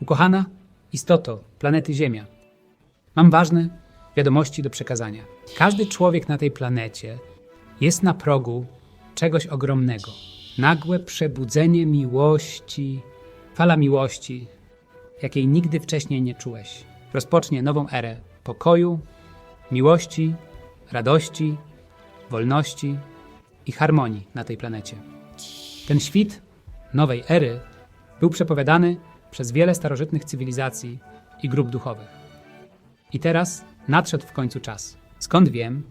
Ukochana istoto planety Ziemia, mam ważne wiadomości do przekazania. Każdy człowiek na tej planecie jest na progu czegoś ogromnego. Nagłe przebudzenie miłości, fala miłości, jakiej nigdy wcześniej nie czułeś. Rozpocznie nową erę pokoju, miłości, radości, wolności i harmonii na tej planecie. Ten świt nowej ery był przepowiadany przez wiele starożytnych cywilizacji i grup duchowych. I teraz nadszedł w końcu czas. Skąd wiem?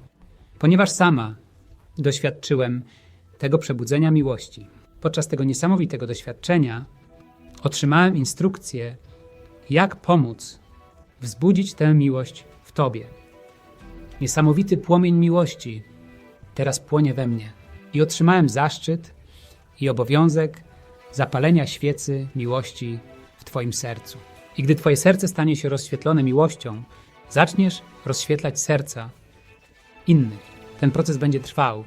Ponieważ sama doświadczyłem tego przebudzenia miłości. Podczas tego niesamowitego doświadczenia otrzymałem instrukcję, jak pomóc wzbudzić tę miłość w Tobie. Niesamowity płomień miłości teraz płonie we mnie i otrzymałem zaszczyt i obowiązek zapalenia świecy miłości w Twoim sercu. I gdy Twoje serce stanie się rozświetlone miłością, zaczniesz rozświetlać serca innych. Ten proces będzie trwał,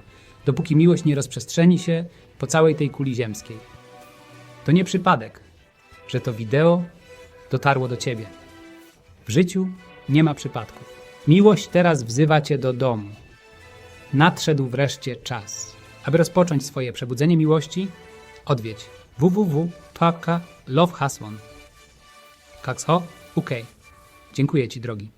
dopóki miłość nie rozprzestrzeni się po całej tej kuli ziemskiej. To nie przypadek, że to wideo dotarło do Ciebie. W życiu nie ma przypadków. Miłość teraz wzywa Cię do domu. Nadszedł wreszcie czas. Aby rozpocząć swoje przebudzenie miłości, odwiedź www.lovehaswon. Kakso? UK. Dziękuję Ci, drogi.